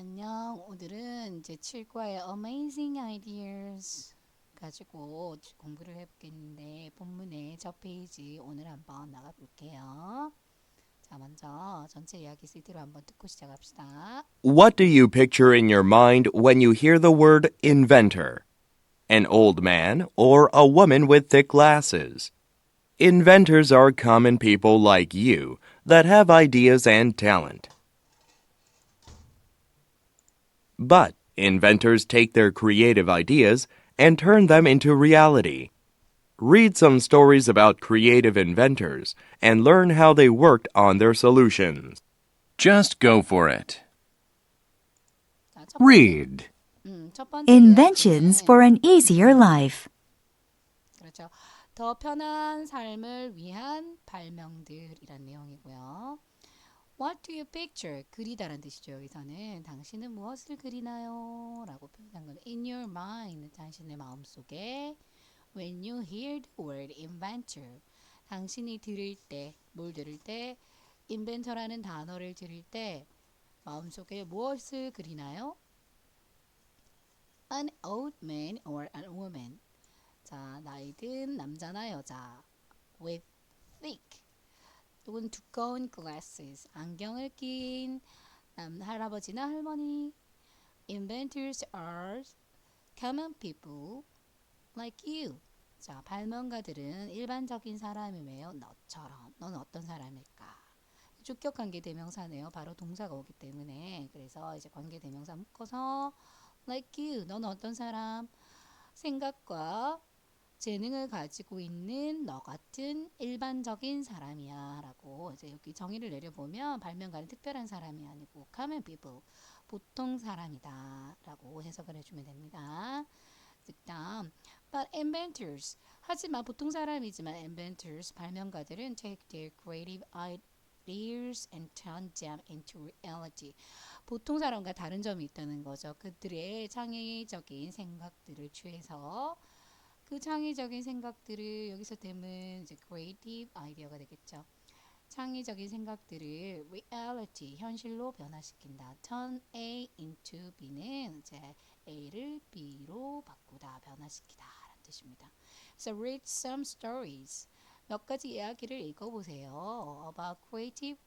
안녕. 오늘은 이제 칠과의 Amazing Ideas 가지고 공부를 해보겠는데 본문의 첫 페이지 오늘 한번 나가볼게요. 자, 먼저 전체 이야기 CD로 한번 듣고 시작합시다. What do you picture in your mind when you hear the word inventor? An old man or a woman with thick glasses? Inventors are common people like you that have ideas and talent. But inventors take their creative ideas and turn them into reality. Read some stories about creative inventors and learn how they worked on their solutions. Just go for it. 자, 첫, 번째, Read. 음, 첫 번째 Inventions 이야기는 for an easier life. 그렇죠. 더 편한 삶을 위한 발명들이란 내용이고요. What do you picture? 그리다란 뜻이죠. 여기서는 당신은 무엇을 그리나요? 라고 표현한 건 in your mind, 당신의 마음속에 when you hear the word inventor, 당신이 들을 때, 뭘 들을 때 inventor라는 단어를 들을 때 마음속에 무엇을 그리나요? An old man or a woman. 자, 나이 든 남자나 여자 with thick 혹은 두꺼운 glasses 안경을 낀 남, 할아버지나 할머니 inventors are common people like you 자, 발명가들은 일반적인 사람이에요. 너처럼. 넌 어떤 사람일까? 주격 관계 대명사네요. 바로 동사가 오기 때문에. 그래서 이제 관계 대명사 묶어서 like you. 넌 어떤 사람? 생각과 재능을 가지고 있는 너 같은 일반적인 사람이야 라고 이제 여기 정의를 내려보면 발명가는 특별한 사람이 아니고 common people 보통 사람이다 라고 해석을 해주면 됩니다. 그 다음 but inventors 하지만 보통 사람이지만 inventors 발명가들은 take their creative ideas and turn them into reality. 보통 사람과 다른 점이 있다는 거죠. 그들의 창의적인 생각들을 취해서 그 창의적인 생각들을 여기서 됨은 이제 creative 아이디어가 되겠죠. 창의적인 생각들을 reality 현실로 변화시킨다. turn A into B는 이제 A를 B로 바꾸다, 변화시키다 라는 뜻입니다. So read some stories. 몇 가지 이야기를 읽어보세요. About creative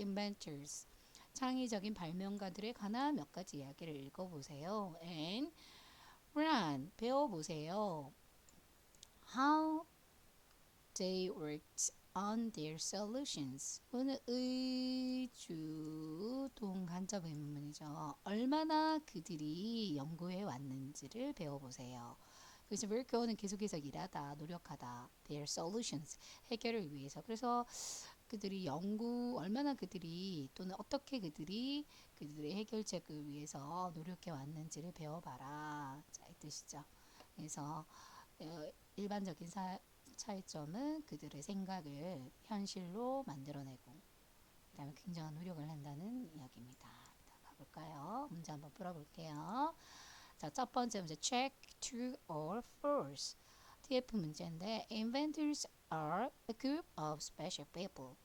inventors. 창의적인 발명가들에 관한 몇 가지 이야기를 읽어보세요. And run 배워보세요. How they worked on their solutions. 오늘 의주 동간접 의문문이죠. 얼마나 그들이 연구해 왔는지를 배워보세요. 그래서 work는 계속해서 일하다, 노력하다. Their solutions 해결을 위해서. 그래서 그들이 연구 얼마나 그들이 또는 어떻게 그들이 그들의 해결책을 위해서 노력해 왔는지를 배워봐라. 뜻이죠. 그래서 어, 일반적인 사, 차이점은 그들의 생각을 현실로 만들어내고 그다음에 굉장한 노력을 한다는 이야기입니다. 자, 가볼까요? 문제 한번 풀어볼게요. 자, 첫 번째 문제 check true or false. TF 문제인데 inventors are a group of special people.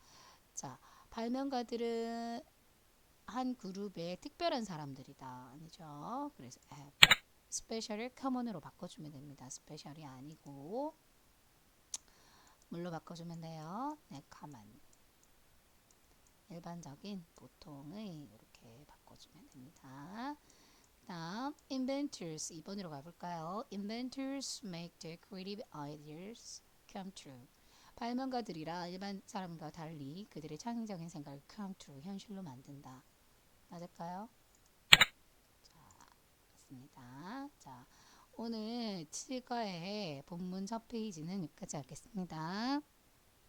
자, 발명가들은 한 그룹의 특별한 사람들이다. 아니죠? 그래서 have. 스페셜을 common으로 바꿔주면 됩니다. 스페셜이 아니고 물로 바꿔주면 돼요. 네, common. 일반적인 보통의 이렇게 바꿔주면 됩니다. 다음 inventors 2번으로 가볼까요? inventors make their creative ideas come true. 발명가들이라 일반 사람과 달리 그들의 창의적인 생각을 come true 현실로 만든다. 맞을까요? 자, 맞습니다. 7과의 본문 첫 페이지는 여기까지 하겠습니다.